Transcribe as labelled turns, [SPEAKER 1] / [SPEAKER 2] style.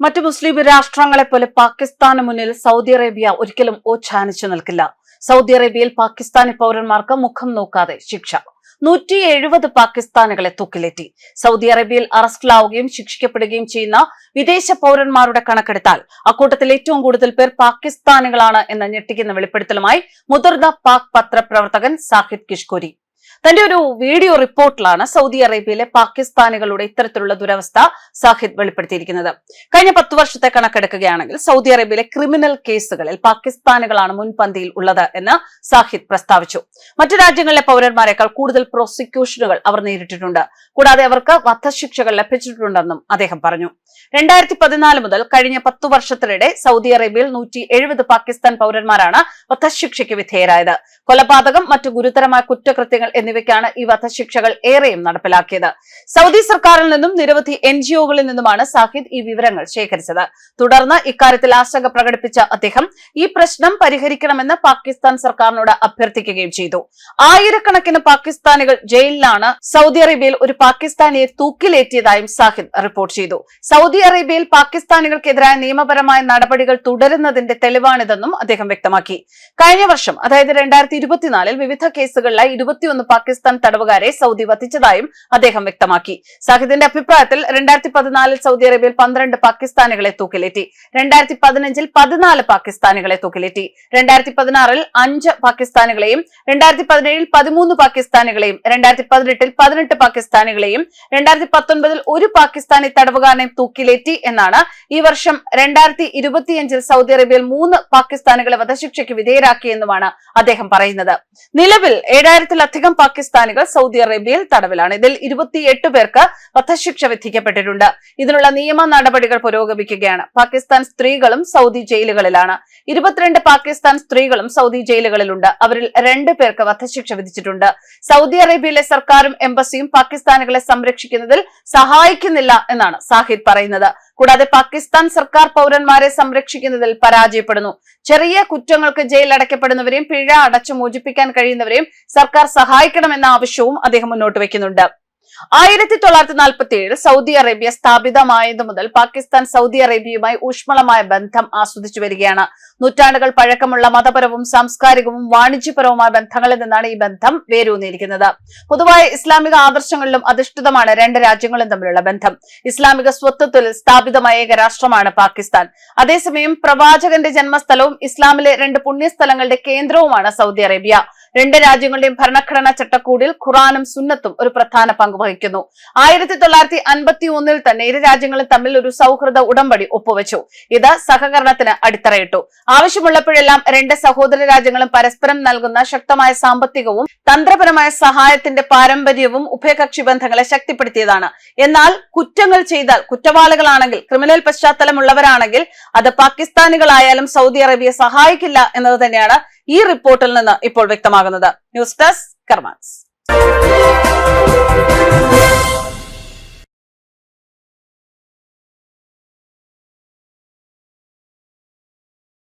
[SPEAKER 1] മറ്റു മുസ്ലിം രാഷ്ട്രങ്ങളെ പോലെ പാകിസ്ഥാന് മുന്നിൽ സൗദി അറേബ്യ ഒരിക്കലും ഓച്ഛാനിച്ചു നിൽക്കില്ല. സൗദി അറേബ്യയിൽ പാകിസ്ഥാനി പൗരന്മാർക്ക് മുഖം നോക്കാതെ ശിക്ഷ. നൂറ്റി എഴുപത് പാകിസ്ഥാനികളെ തൂക്കിലേറ്റി. സൗദി അറേബ്യയിൽ അറസ്റ്റിലാവുകയും ശിക്ഷിക്കപ്പെടുകയും ചെയ്യുന്ന വിദേശ പൗരന്മാരുടെ കണക്കെടുത്താൽ അക്കൂട്ടത്തിൽ ഏറ്റവും കൂടുതൽ പേർ പാകിസ്ഥാനികളാണ് എന്ന ഞെട്ടിക്കുന്ന വെളിപ്പെടുത്തലുമായി മുതിർന്ന പാക് പത്രപ്രവർത്തകൻ സാഹിദ് കിഷ്കോരി. തന്റെ ഒരു വീഡിയോ റിപ്പോർട്ടിലാണ് സൗദി അറേബ്യയിലെ പാകിസ്ഥാനികളുടെ ഇത്തരത്തിലുള്ള ദുരവസ്ഥ സാഹിദ് വെളിപ്പെടുത്തിയിരിക്കുന്നത്. കഴിഞ്ഞ പത്ത് വർഷത്തെ കണക്കെടുക്കുകയാണെങ്കിൽ സൗദി അറേബ്യയിലെ ക്രിമിനൽ കേസുകളിൽ പാകിസ്ഥാനികളാണ് മുൻപന്തിയിൽ ഉള്ളത് എന്ന് സാഹിദ് പ്രസ്താവിച്ചു. മറ്റു രാജ്യങ്ങളിലെ പൗരന്മാരെക്കാൾ കൂടുതൽ പ്രോസിക്യൂഷനുകൾ അവർ നേരിട്ടിട്ടുണ്ട്. കൂടാതെ അവർക്ക് വധശിക്ഷകൾ ലഭിച്ചിട്ടുണ്ടെന്നും അദ്ദേഹം പറഞ്ഞു. രണ്ടായിരത്തി പതിനാല് മുതൽ കഴിഞ്ഞ പത്തു വർഷത്തിനിടെ സൗദി അറേബ്യയിൽ നൂറ്റി എഴുപത് പാകിസ്ഥാൻ പൗരന്മാരാണ് വധശിക്ഷയ്ക്ക് വിധേയരായത്. കൊലപാതകം മറ്റു ഗുരുതരമായ കുറ്റകൃത്യങ്ങൾ എന്നിവയ്ക്കാണ് ഈ വധശിക്ഷകൾ ഏറെയും നടപ്പിലാക്കിയത്. സൗദി സർക്കാരിൽ നിന്നും നിരവധി എൻ ജിഒകളിൽ നിന്നുമാണ് സാഹിദ് ഈ വിവരങ്ങൾ ശേഖരിച്ചത്. തുടർന്ന് ഇക്കാര്യത്തിൽ ആശങ്ക പ്രകടിപ്പിച്ച അദ്ദേഹം ഈ പ്രശ്നം പരിഹരിക്കണമെന്ന് പാകിസ്ഥാൻ സർക്കാരിനോട് അഭ്യർത്ഥിക്കുകയും ചെയ്തു. ആയിരക്കണക്കിന് പാകിസ്ഥാനികൾ ജയിലിലാണ് സൗദി അറേബ്യയിൽ ഒരു പാകിസ്ഥാനിയെ തൂക്കിലേറ്റിയതായും സാഹിദ് റിപ്പോർട്ട് ചെയ്തു. സൗദി അറേബ്യയിൽ പാകിസ്ഥാനികൾക്കെതിരായ നിയമപരമായ നടപടികൾ തുടരുന്നതിന്റെ തെളിവാണിതെന്നും അദ്ദേഹം വ്യക്തമാക്കി. കഴിഞ്ഞ വർഷം അതായത് രണ്ടായിരത്തി ഇരുപത്തിനാലിൽ വിവിധ കേസുകളിലായി ഇരുപത്തിയൊന്ന് പാകിസ്ഥാൻ തടവുകാരെ സൗദി വധിച്ചതായും അദ്ദേഹം വ്യക്തമാക്കി. സാഹിദിന്റെ അഭിപ്രായത്തിൽ രണ്ടായിരത്തി പതിനാലിൽ സൗദി അറേബ്യയിൽ പന്ത്രണ്ട് പാകിസ്ഥാനികളെ തൂക്കിലേറ്റി. രണ്ടായിരത്തി പതിനഞ്ചിൽ പതിനാല് പാകിസ്ഥാനികളെ തൂക്കിലേറ്റി. രണ്ടായിരത്തി പതിനാറിൽ അഞ്ച് പാകിസ്ഥാനികളെയും രണ്ടായിരത്തി പതിനേഴിൽ പതിമൂന്ന് പാകിസ്ഥാനികളെയും രണ്ടായിരത്തി പതിനെട്ടിൽ പതിനെട്ട് പാകിസ്ഥാനികളെയും രണ്ടായിരത്തി പത്തൊൻപതിൽ ഒരു പാകിസ്ഥാനി തടവുകാരനെയും തൂക്കിലേറ്റി എന്നാണ് ഈ വർഷം രണ്ടായിരത്തി ഇരുപത്തിയഞ്ചിൽ സൗദി അറേബ്യയിൽ മൂന്ന് പാകിസ്ഥാനികളെ വധശിക്ഷയ്ക്ക് വിധേയരാക്കിയെന്നുമാണ് അദ്ദേഹം പറയുന്നത്. നിലവിൽ ഏഴായിരത്തിലധികം പാകിസ്ഥാനികൾ സൗദി അറേബ്യയിൽ തടവിലാണ്. ഇതിൽ ഇരുപത്തിയെട്ട് പേർക്ക് വധശിക്ഷ വിധിക്കപ്പെട്ടിട്ടുണ്ട്. ഇതിനുള്ള നിയമ നടപടികൾ പുരോഗമിക്കുകയാണ്. പാകിസ്ഥാൻ സ്ത്രീകളും സൗദി ജയിലുകളിലാണ്. ഇരുപത്തിരണ്ട് പാകിസ്ഥാൻ സ്ത്രീകളും സൗദി ജയിലുകളിലുണ്ട്. അവരിൽ രണ്ട് പേർക്ക് വധശിക്ഷ വിധിച്ചിട്ടുണ്ട്. സൗദി അറേബ്യയിലെ സർക്കാരും എംബസിയും പാകിസ്ഥാനികളെ സംരക്ഷിക്കുന്നതിൽ സഹായിക്കുന്നില്ല എന്നാണ് സാഹിദ് പറയുന്നത്. കൂടാതെ പാകിസ്ഥാൻ സർക്കാർ പൗരന്മാരെ സംരക്ഷിക്കുന്നതിൽ പരാജയപ്പെടുന്നു. ചെറിയ കുറ്റങ്ങൾക്ക് ജയിൽ അടയ്ക്കപ്പെടുന്നവരെയും പിഴ അടച്ചു മോചിപ്പിക്കാൻ കഴിയുന്നവരെയും സർക്കാർ സഹായിക്കണമെന്ന ആവശ്യവും അദ്ദേഹം മുന്നോട്ട് വയ്ക്കുന്നുണ്ട്. ആയിരത്തി തൊള്ളായിരത്തി നാൽപ്പത്തി ഏഴിൽ സൗദി അറേബ്യ സ്ഥാപിതമായതു മുതൽ പാകിസ്ഥാൻ സൗദി അറേബ്യയുമായി ഊഷ്മളമായ ബന്ധം ആസ്വദിച്ചു വരികയാണ്. നൂറ്റാണ്ടുകൾ പഴക്കമുള്ള മതപരവും സാംസ്കാരികവും വാണിജ്യപരവുമായ ബന്ധങ്ങളിൽ നിന്നാണ് ഈ ബന്ധം വേരൂന്നിയിരിക്കുന്നത്. പൊതുവായ ഇസ്ലാമിക ആദർശങ്ങളിലും അധിഷ്ഠിതമാണ് രണ്ട് രാജ്യങ്ങളും തമ്മിലുള്ള ബന്ധം. ഇസ്ലാമിക സ്വത്വത്തിൽ സ്ഥാപിതമായ ഏക രാഷ്ട്രമാണ് പാകിസ്ഥാൻ. അതേസമയം പ്രവാചകന്റെ ജന്മസ്ഥലവും ഇസ്ലാമിലെ രണ്ട് പുണ്യസ്ഥലങ്ങളുടെ കേന്ദ്രവുമാണ് സൗദി അറേബ്യ. രണ്ട് രാജ്യങ്ങളുടെയും ഭരണഘടനാ ചട്ടക്കൂടിൽ ഖുറാനും സുന്നത്തും ഒരു പ്രധാന പങ്ക് വഹിക്കുന്നു. ആയിരത്തി തൊള്ളായിരത്തി അൻപത്തി ഒന്നിൽ തന്നെ ഇരു രാജ്യങ്ങളും തമ്മിൽ ഒരു സൗഹൃദ ഉടമ്പടി ഒപ്പുവെച്ചു. ഇത് സഹകരണത്തിന് അടിത്തറയിട്ടു. ആവശ്യമുള്ളപ്പോഴെല്ലാം രണ്ട് സഹോദര രാജ്യങ്ങളും പരസ്പരം നൽകുന്ന ശക്തമായ സാമ്പത്തികവും തന്ത്രപരമായ സഹായത്തിന്റെ പാരമ്പര്യവും ഉഭയകക്ഷി ബന്ധങ്ങളെ ശക്തിപ്പെടുത്തിയതാണ്. എന്നാൽ കുറ്റങ്ങൾ ചെയ്താൽ കുറ്റവാളികളാണെങ്കിൽ ക്രിമിനൽ പശ്ചാത്തലമുള്ളവരാണെങ്കിൽ അത് പാകിസ്ഥാനികളായാലും സൗദി അറേബ്യ സഹായിക്കില്ല എന്നത് തന്നെയാണ് ഈ റിപ്പോർട്ടിൽ നിന്ന് ഇപ്പോൾ വ്യക്തമാകുന്നത്. News desk കർമാൻസ്.